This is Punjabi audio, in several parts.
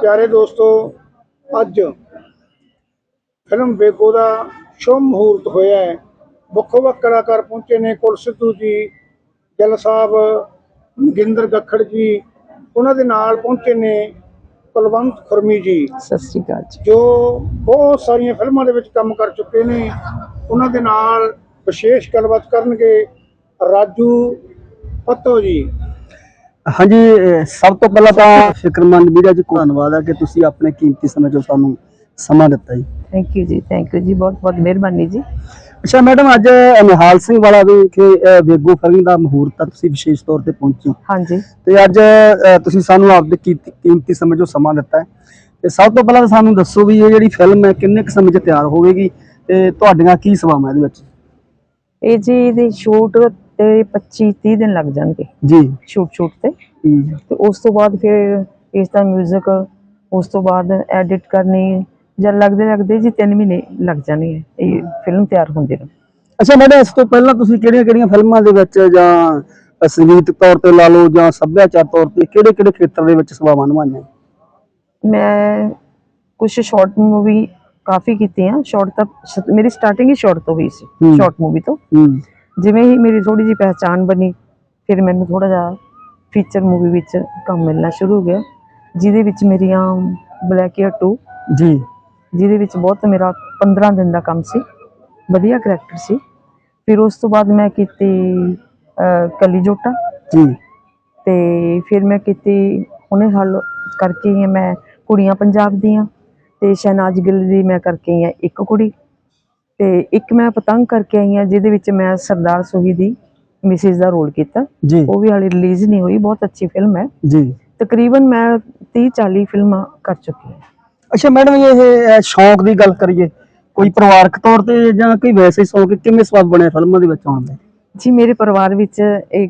ਪਿਆਰੇ ਦੋਸਤੋ ਅੱਜ ਫਿਲਮ ਬੇਗੋ ਦਾ ਸ਼ੁਭ ਮਹੂਰਤ ਹੋਇਆ ਹੈ। ਵੱਖੋ ਵੱਖ ਕਲਾਕਾਰ ਪਹੁੰਚੇ ਨੇ ਕੁਲ ਸਿੱਧੂ ਜੀ ਗਿੱਲ ਸਾਹਿਬ ਨਗਿੰਦਰ ਗੱਖੜ ਜੀ ਉਹਨਾਂ ਦੇ ਨਾਲ ਪਹੁੰਚੇ ਨੇ ਕੁਲਵੰਤ ਖੁਰਮੀ ਜੀ ਸਤਿ ਸ਼੍ਰੀ ਅਕਾਲ ਜੀ। ਜੋ ਬਹੁਤ ਸਾਰੀਆਂ ਫਿਲਮਾਂ ਦੇ ਵਿੱਚ ਕੰਮ ਕਰ ਚੁੱਕੇ ਨੇ। ਉਹਨਾਂ ਦੇ ਨਾਲ ਵਿਸ਼ੇਸ਼ ਗੱਲਬਾਤ ਕਰਨਗੇ ਰਾਜੂ ਪੱਤੋ ਜੀ। ਹਾਂਜੀ ਸਭ ਤੋਂ ਪਹਿਲਾਂ ਤਾਂ ਫਿਕਰਮੰਦ ਵੀਰਾ ਜੀ ਧੰਨਵਾਦ ਹੈ ਕਿ ਤੁਸੀਂ ਆਪਣੇ ਕੀਮਤੀ ਸਮੇਂ ਚੋਂ ਸਾਨੂੰ ਸਮਾਂ ਦਿੱਤਾ ਜੀ। ਥੈਂਕ ਯੂ ਜੀ ਥੈਂਕ ਯੂ ਜੀ ਬਹੁਤ ਬਹੁਤ ਮਿਹਰਬਾਨੀ ਜੀ। ਅੱਛਾ ਮੈਡਮ ਅੱਜ ਨਿਹਾਲ ਸਿੰਘ ਵਾਲਾ ਵੀ ਕਿ ਵੇਗੋ ਫਿਲਮ ਦਾ ਮਹੂਰਤ ਆ ਤੁਸੀਂ ਵਿਸ਼ੇਸ਼ ਤੌਰ ਤੇ ਪਹੁੰਚੇ ਹਾਂਜੀ। ਤੇ ਅੱਜ ਤੁਸੀਂ ਸਾਨੂੰ ਆਪਦੇ ਕੀਮਤੀ ਸਮੇਂ ਚੋਂ ਸਮਾਂ ਦਿੱਤਾ ਹੈ। ਤੇ ਸਭ ਤੋਂ ਪਹਿਲਾਂ ਸਾਨੂੰ ਦੱਸੋ ਵੀ ਇਹ ਜਿਹੜੀ ਫਿਲਮ ਹੈ ਕਿੰਨੇ ਕੁ ਸਮੇਂ 'ਚ ਤਿਆਰ ਹੋਵੇਗੀ? ਤੇ ਤੁਹਾਡੀਆਂ ਕੀ ਸਵਾਵਾਂ ਇਹਦੇ ਵਿੱਚ? ਇਹ ਜੀ ਇਹਦੀ ਸ਼ੂਟ ਤੇ 25 30 ਦਿਨ ਲੱਗ ਜਾਣਗੇ। ਜੀ। ਸ਼ੂਟ ਸ਼ੂਟ ਤੇ। ਤੇ ਉਸ ਤੋਂ ਬਾਅਦ ਫਿਰ ਇਸ ਦਾ 뮤직 ਉਸ ਤੋਂ ਬਾਅਦ ਐਡਿਟ ਕਰਨੀ ਜਦ ਲੱਗਦੇ ਲੱਗਦੇ ਜੀ 3 ਮਹੀਨੇ ਲੱਗ ਜਾਣੇ ਹੈ ਇਹ ਫਿਲਮ ਤਿਆਰ ਹੁੰਦੇ ਨੂੰ। ਅੱਛਾ ਮੈਡਮ ਇਸ ਤੋਂ ਪਹਿਲਾਂ ਤੁਸੀਂ ਕਿਹੜੀਆਂ-ਕਿਹੜੀਆਂ ਫਿਲਮਾਂ ਦੇ ਵਿੱਚ ਜਾਂ ਸੰਗੀਤ ਤੌਰ ਤੇ ਲਾ ਲਓ ਜਾਂ ਸੱਭਿਆਚਾਰ ਤੌਰ ਤੇ ਕਿਹੜੇ-ਕਿਹੜੇ ਖੇਤਰ ਦੇ ਵਿੱਚ ਸੇਵਾਵਾਂ ਨਿਭਾਈਆਂ? ਮੈਂ ਕੁਝ ਸ਼ਾਰਟ ਮੂਵੀ ਕਾਫੀ ਕੀਤੀਆਂ। ਸ਼ਾਰਟ ਤਾਂ ਮੇਰੀ ਸਟਾਰਟਿੰਗ ਹੀ ਸ਼ਾਰਟ ਤੋਂ ਹੋਈ ਸੀ। ਸ਼ਾਰਟ ਮੂਵੀ ਤੋਂ। ਜਿਵੇਂ ਹੀ ਮੇਰੀ ਥੋੜੀ ਜਿਹੀ ਪਹਿਚਾਨ ਬਣੀ ਫਿਰ ਮੈਨੂੰ ਥੋੜਾ ਜਿਹਾ ਫੀਚਰ ਮੂਵੀ ਵਿੱਚ ਕੰਮ ਮਿਲਣਾ ਸ਼ੁਰੂ ਹੋ ਗਿਆ ਜਿਹਦੇ ਵਿੱਚ ਮੇਰੀਆਂ ਬਲੈਕ ਏਅਰ 2 ਜੀ। ਜਿਹਦੇ ਵਿੱਚ ਬਹੁਤ ਮੇਰਾ 15 ਦਿਨ ਦਾ ਕੰਮ ਸੀ ਵਧੀਆ ਕਰੈਕਟਰ ਸੀ। ਫਿਰ ਉਸ ਤੋਂ ਬਾਅਦ ਮੈਂ ਕੀਤੀ ਕਲੀ ਜੋਟਾ। ਜੀ। ਤੇ ਫਿਰ ਮੈਂ ਕੀਤੀ ਉਹਨੇ ਹੱਲ ਕਰਕੇ ਹੀ ਮੈਂ ਕੁੜੀਆਂ ਪੰਜਾਬ ਦੀਆਂ ਤੇ ਸ਼ਹਿਨਾਜ਼ ਗਿੱਲ ਦੀ ਮੈਂ ਕਰਕੇ ਹਾਂ ਇੱਕ ਕੁੜੀ। ਤੇ ਇੱਕ ਮੈਂ ਪਤੰਗ ਕਰਕੇ ਆਈ ਹਾਂ ਜਿਹਦੇ ਵਿੱਚ ਮੈਂ ਸਰਦਾਰ ਸੋਹੀ ਦੀ ਮਿਸਿਸ ਦਾ ਰੋਲ ਕੀਤਾ। ਉਹ ਵੀ ਹਾਲੇ ਰਿਲੀਜ਼ ਨਹੀਂ ਹੋਈ ਬਹੁਤ ਅੱਛੀ ਫਿਲਮ ਹੈ। ਜੀ। ਤਕਰੀਬਨ ਮੈਂ 30 40 ਫਿਲਮਾਂ ਕਰ ਚੁੱਕੀ ਹਾਂ। ਅੱਛਾ ਮੈਡਮ ਇਹ ਸ਼ੌਂਕ ਦੀ ਗੱਲ ਕਰੀਏ ਕੋਈ ਪਰਿਵਾਰਕ ਤੌਰ ਤੇ ਜਾਂ ਕੋਈ ਵੈਸੇ ਹੀ ਸ਼ੌਂਕ ਕਿਵੇਂ ਸਬਬ ਬਣਿਆ ਫਿਲਮਾਂ ਦੇ ਵਿੱਚ ਆਉਣ ਦਾ? ਜੀ ਮੇਰੇ ਪਰਿਵਾਰ ਵਿੱਚ ਇਹ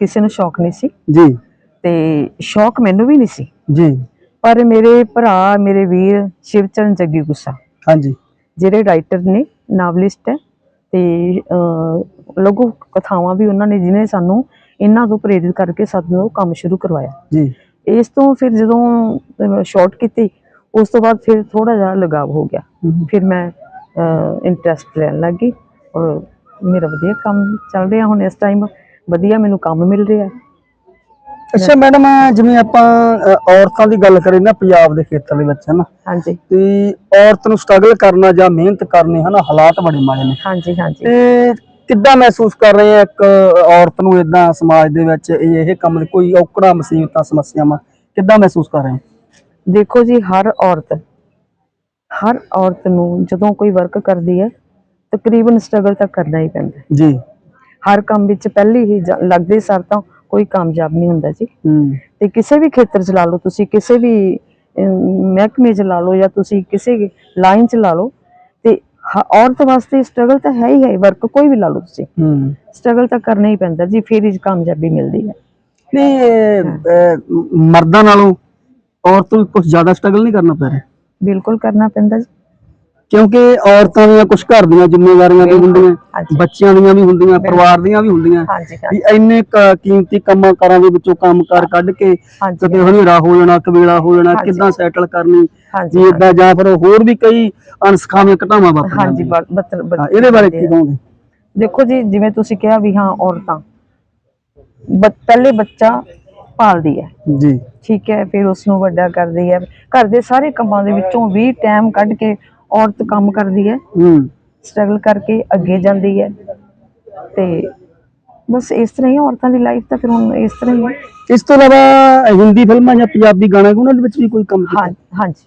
ਕਿਸੇ ਨੂੰ ਸ਼ੌਕ ਨਹੀਂ ਸੀ। ਜੀ। ਤੇ ਸ਼ੌਕ ਮੈਨੂੰ ਵੀ ਨਹੀਂ ਸੀ। ਜੀ। ਪਰ ਮੇਰੇ ਭਰਾ ਮੇਰੇ ਵੀਰ ਸ਼ਿਵਚਰਨ ਜੱਗੀ ਗੁੱਸਾ। ਹਾਂਜੀ। ਜਿਹੜੇ ਰਾਈਟਰ ਨੇ ਨਾਵਲਿਸਟ ਹੈ ਤੇ ਲਘੂ ਕਥਾਵਾਂ ਵੀ ਉਹਨਾਂ ਨੇ ਜਿਨੇ ਸਾਨੂੰ ਇਹਨਾਂ ਤੋਂ ਪ੍ਰੇਰਿਤ ਕਰਕੇ ਸਾਨੂੰ ਕੰਮ ਸ਼ੁਰੂ ਕਰਵਾਇਆ। ਜੀ। ਇਸ ਤੋਂ ਫਿਰ ਜਦੋਂ ਸ਼ਾਰਟ ਕੀਤੀ ਉਸ ਤੋਂ ਬਾਅਦ ਫਿਰ ਥੋੜਾ ਜਿਹਾ ਲਗਾਵ ਹੋ ਗਿਆ। ਫਿਰ ਮੈਂ ਇੰਟਰਸਟ ਲੈਣ ਲੱਗ ਔਰ ਮੇਰਾ ਵਧੀਆ ਕੰਮ ਚੱਲ ਰਿਹਾ ਹੁਣ ਇਸ ਟਾਈਮ ਵਧੀਆ ਮੈਨੂੰ ਕੰਮ ਮਿਲ ਰਿਹਾ। ਅੱਛਾ ਮੈਡਮ ਜਿਵੇਂ ਆਪਾਂ ਅ, ਔਰਤਾਂ ਦੀ ਗੱਲ ਕਰੀਏ ਨਾ ਪੰਜਾਬ ਦੇ ਖੇਤਰ ਦੇ ਵਿੱਚ ਹੈ ਨਾ ਹਾਂਜੀ। ਤੇ ਔਰਤ ਨੂੰ ਸਟਰਗਲ ਕਰਨਾ ਜਾਂ ਮਿਹਨਤ ਕਰਨੀ ਹੈ ਨਾ ਹਾਲਾਤ ਬੜੇ ਮਾੜੇ ਨੇ। ਹਾਂਜੀ ਹਾਂਜੀ। ਤੇ ਕਿੱਦਾਂ ਮਹਿਸੂਸ ਕਰ ਰਹੇ ਆ ਇੱਕ ਔਰਤ ਨੂੰ ਇਦਾਂ ਸਮਾਜ ਦੇ ਵਿੱਚ ਇਹ ਇਹ ਕੰਮ ਕੋਈ ਔਕੜਾ ਮੁਸੀਬਤਾਂ ਸਮੱਸਿਆਵਾਂ ਕਿੱਦਾਂ ਮਹਿਸੂਸ ਕਰ ਰਹੇ ਦੇਖੋ ਜੀ ਹਰ ਔਰਤ ਹਰ ਔਰਤ ਨੂੰ ਜਦੋਂ ਕੋਈ ਵਰਕ ਕਰਦੀ ਹੈ ਤਕਰੀਬਨ ਸਟਰਗਲ ਤਾਂ ਕਰਨਾ ਹੀ ਪੈਂਦਾ ਹੈ। ਜੀ। ਹਰ ਕੰਮ ਵਿੱਚ ਪਹਿਲੀ ਹੀ ਜ- ਲੱਗਦੇ ਸਰ ਤਾਂ ਕੋਈ ਕਾਮਯਾਬ ਨਹੀਂ ਹੁੰਦਾ ਜੀ। ਤੇ ਕਿਸੇ ਵੀ ਖੇਤਰ 'ਚ ਲਾ ਲਓ ਤੁਸੀਂ ਕਿਸੇ ਵੀ ਮਹਿਕਮੇ 'ਚ ਲਾ ਲਓ ਜਾਂ ਤੁਸੀਂ ਕਿਸੇ ਲਾਈਨ 'ਚ ਲਾ ਲਓ ਤੇ ਔਰਤ ਵਾਸਤੇ ਸਟਰਗਲ ਤਾਂ ਹੈ ਹੀ ਹੈ ਵਰਕ ਕੋਈ ਵੀ ਲਾ ਲਓ ਤੁਸੀਂ। ਸਟਰਗਲ ਤਾਂ ਕਰਨਾ ਹੀ ਪੈਂਦਾ ਜੀ ਫਿਰ ਹੀ ਕਾਮਯਾਬੀ ਮਿਲਦੀ ਹੈ। ਨਹੀਂ ਮਰਦਾਂ ਨਾਲੋਂ ਔਰਤ ਨੂੰ ਕੁਝ ਜ਼ਿਆਦਾ ਸਟਰਗਲ ਨਹੀਂ ਕਰਨਾ ਪੈ ਰਿਹਾ? ਬਿਲਕੁਲ ਕਰਨਾ ਪੈਂਦਾ ਜੀ। ਕਿਉਂਕਿ ਔਰਤਾਂ ਦੀਆਂ ਕੁਝ ਘਰ ਦੀਆਂ ਜ਼ਿੰਮੇਵਾਰੀਆਂ ਵੀ ਹੁੰਦੀਆਂ ਬੱਚਿਆਂ ਦੀਆਂ ਵੀ ਹੁੰਦੀਆਂ ਪਰਿਵਾਰ ਦੀਆਂ ਵੀ ਹੁੰਦੀਆਂ। ਵੀ ਇੰਨੇ ਕੀਮਤੀ ਕੰਮਾਂ ਕਾਰਾਂ ਦੇ ਵਿੱਚੋਂ ਕੰਮ ਕਰ ਕੱਢ ਕੇ ਕਿਤੇ ਹਨੇਰਾ ਹੋ ਜਾਣਾ ਕਵੇਲਾ ਹੋ ਜਾਣਾ। ਕਿੱਦਾਂ ਸੈਟਲ ਕਰਨੀ ਜੀ ਇਦਾਂ ਜਾਂ ਫਿਰ ਹੋਰ ਵੀ ਕਈ ਅਣਸਖਾਵੀਆਂ ਘਟਨਾਵਾਂ ਵਾਪਰ ਹਾਂਜੀ ਇਹਦੇ ਬਾਰੇ ਕੀ ਕਹੋਗੇ? ਦੇਖੋ ਜੀ ਜਿਵੇਂ ਤੁਸੀਂ ਕਿਹਾ ਵੀ ਹਾਂ ਔਰਤਾਂ। ਪਹਿਲੇ ਬੱਚਾ ਪਾਲਦੀ ਹੈ। ਜੀ। ਠੀਕ ਹੈ ਫਿਰ ਉਸ ਨੂੰ ਵੱਡਾ ਕਰਦੀ ਹੈ। ਘਰ ਦੇ ਸਾਰੇ ਕੰਮਾਂ ਦੇ ਵਿੱਚੋਂ ਵੀ ਟਾਈਮ ਕੱਢ ਕੇ ਔਰਤ ਕੰਮ ਕਰਦੀ ਹੈ। ਹੂੰ। ਸਟਰਗਲ ਕਰਕੇ ਅੱਗੇ ਜਾਂਦੀ ਹੈ। ਤੇ ਬਸ ਇਸ ਤਰ੍ਹਾਂ ਹੀ ਔਰਤਾਂ ਦੀ ਲਾਈਫ ਤਾਂ ਫਿਰ ਹੁਣ ਇਸ ਤਰ੍ਹਾਂ ਹੀ ਹੈ। ਇਸ ਤੋਂ ਇਲਾਵਾ ਹਿੰਦੀ ਫਿਲਮਾਂ ਜਾਂ ਪੰਜਾਬੀ ਗਾਣੇ ਉਹਨਾਂ ਦੇ ਵਿੱਚ ਵੀ ਕੋਈ ਕੰਮ ਕੀਤਾ? ਹਾਂ ਹਾਂਜੀ।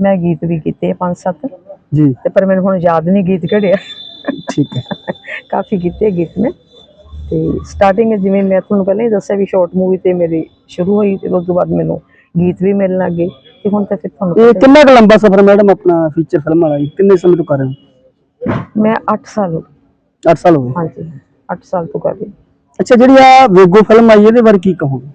ਮੈਂ ਗੀਤ ਵੀ ਕੀਤੇ ਆ ਪੰਜ ਸੱਤ। ਜੀ। ਤੇ ਪਰ ਮੈਨੂੰ ਹੁਣ ਯਾਦ ਨਹੀਂ ਗੀਤ ਕਿਹੜੇ ਆ। ਠੀਕ ਹੈ। ਕਾਫੀ ਕੀਤੇ ਗੀਤ ਮੈਂ। ਤੇ ਸਟਾਰਟਿੰਗ ਜਿਵੇਂ ਮੈਂ ਤੁਹਾਨੂੰ ਪਹਿਲਾਂ ਹੀ ਦੱਸਿਆ ਵੀ ਸ਼ਾਰਟ ਮੂਵੀ ਤੇ ਮੇਰੀ ਸ਼ੁਰੂ ਹੋਈ ਤੇ ਉਸ ਤੋਂ ਬਾਅਦ ਮੈਨੂੰ ਗੀਤ ਵੀ ਮਿਲਣ ਲੱਗੇ ਤੇ ਹੁਣ ਤਾਂ ਫਿਰ ਤੁਹਾਨੂੰ ਇਹ ਕਿੰਨਾ ਕੁ ਲੰਬਾ ਸਫ਼ਰ ਮੈਡਮ ਆਪਣਾ ਫੀਚਰ ਫਿਲਮ ਵਾਲਾ ਜੀ? ਕਿੰਨੇ ਸਮੇਂ ਤੋਂ ਕਰ ਰਹੇ ਹੋ? ਮੈਂ 8 ਸਾਲ ਹੋ ਗਏ। 8 ਸਾਲ ਹੋ ਗਏ? ਹਾਂਜੀ 8 ਸਾਲ ਤੋਂ ਕਰ ਰਹੀ ਅੱਛਾ ਜਿਹੜੀ ਆ ਵੇਗੋ ਫਿਲਮ ਆਈ ਇਹਦੇ ਬਾਰੇ ਕੀ ਕਹੋਗੇ?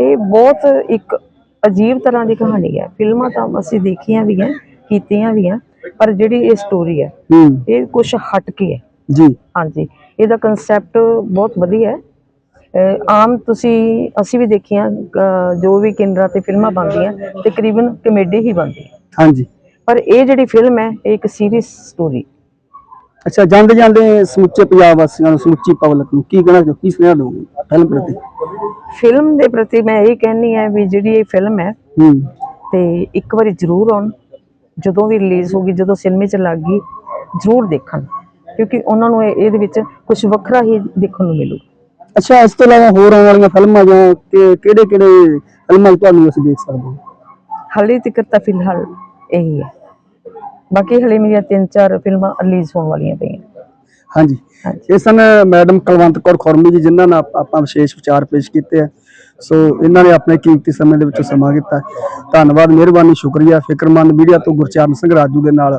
ਇਹ ਬਹੁਤ ਇੱਕ ਅਜੀਬ ਤਰ੍ਹਾਂ ਦੀ ਕਹਾਣੀ ਹੈ। ਫਿਲਮਾਂ ਤਾਂ ਅਸੀਂ ਦੇਖੀਆਂ ਵੀ ਹੈ ਕੀਤੀਆਂ ਵੀ ਹੈ ਪਰ ਜਿਹੜੀ ਇਹ ਸਟੋਰੀ ਹੈ ਹੂੰ। ਇਹ ਕੁਝ ਹਟ ਕੇ ਹੈ। ਜੀ। ਹਾਂਜੀ ਇਹਦਾ ਕਨਸੈਪਟ ਬਹੁਤ ਵਧੀਆ ਹੈ। ਆਮ ਤੁਸੀਂ ਅਸੀਂ ਵੀ ਦੇਖੀਆਂ ਜੋ ਵੀ ਕੇਂਦਰਾਂ ਤੇ ਫਿਲਮਾਂ ਬਣਦੀਆਂ ਤਕਰੀਬਨ ਕਮੇਡੀ ਹੀ ਬਣਦੀ। ਹਾਂਜੀ। ਪਰ ਇਹ ਜਿਹੜੀ ਫਿਲਮ ਹੈ ਇਹ ਇੱਕ ਸੀਰੀਅਸ ਸਟੋਰੀ ਅੱਛਾ ਜਾਂਦੇ ਜਾਂਦੇ ਸਮੁੱਚੇ ਪੰਜਾਬ ਵਾਸੀਆਂ ਨੂੰ ਸਮੁੱਚੀ ਪਬਲਿਕ ਨੂੰ ਕੀ ਕਹਿਣਾ ਚਾਹੋ ਕੀ ਸੁਨੇਹਾ ਦੋਗੇ ਫਿਲਮ ਪ੍ਰਤੀ? ਫਿਲਮ ਦੇ ਪ੍ਰਤੀ ਮੈਂ ਇਹ ਕਹਿੰਨੀ ਹੈ ਵੀ ਜਿਹੜੀ ਇਹ ਫਿਲਮ ਹੈ ਹੂੰ। ਤੇ ਇੱਕ ਵਾਰੀ ਜ਼ਰੂਰ ਆਉਣ। ਜਦੋਂ ਵੀ ਰਿਲੀਜ਼ ਹੋਗੀ ਜਦੋਂ ਸਿਨੇਮੇ 'ਚ ਲੱਗ ਗਈ ਜ਼ਰੂਰ ਦੇਖਣ। ਕਿਉਂਕਿ ਉਹਨਾਂ ਨੂੰ ਇਹ- ਇਹਦੇ ਵਿੱਚ ਕੁਝ ਵੱਖਰਾ ਹੀ ਦੇਖਣ ਨੂੰ ਮਿਲੂ। ਅੱਛਾ ਇਸ ਤੋਂ ਇਲਾਵਾ ਹੋਰ ਆਉਣ ਵਾਲੀਆਂ ਫਿਲਮਾਂ ਜਾਂ ਕਿਹੜੇ ਕਿਹੜੇ ਫਿਲਮਾਂ ਤੁਹਾਨੂੰ ਅਸੀਂ ਦੇਖ ਸਕਦੇ ਹਾਂ? ਹਾਲੇ ਤੱਕ ਤਾਂ ਫਿਲਹਾਲ ਇਹੀ ਹੈ। ਬਾਕੀ ਹਲੇ ਮੇਰੀਆਂ ਤਿੰਨ ਚਾਰ ਫਿਲਮਾਂ ਰਿਲੀਜ਼ ਹੋਣ ਵਾਲੀਆਂ ਪਈਆਂ। ਹਾਂਜੀ। ਇਹ ਸਨ ਮੈਡਮ ਕੁਲਵੰਤ ਕੌਰ ਖੁਰਮੀ ਜੀ ਜਿਨ੍ਹਾਂ ਨਾਲ ਆਪ- ਵਿਸ਼ੇਸ਼ ਵਿਚਾਰ ਪੇਸ਼ ਕੀਤੇ ਆ। ਸੋ ਇਹਨਾਂ ਨੇ ਆਪਣੇ ਕੀਮਤੀ ਸਮੇਂ ਦੇ ਵਿੱਚੋਂ ਸਮਾਂ ਕੀਤਾ। ਧੰਨਵਾਦ ਮਿਹਰਬਾਨੀ ਸ਼ੁਕਰੀਆ। ਫਿਕਰਮੰਦ ਮੀਡੀਆ ਤੋਂ ਗੁਰਚਰਨ ਸਿੰਘ ਰਾਜੂ ਦੇ ਨਾਲ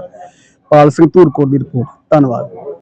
ਪਾਲ ਸਿੰਘ ਧੂਰਕੋਟ ਦੀ ਰਿਪੋਰਟ। ਧੰਨਵਾਦ।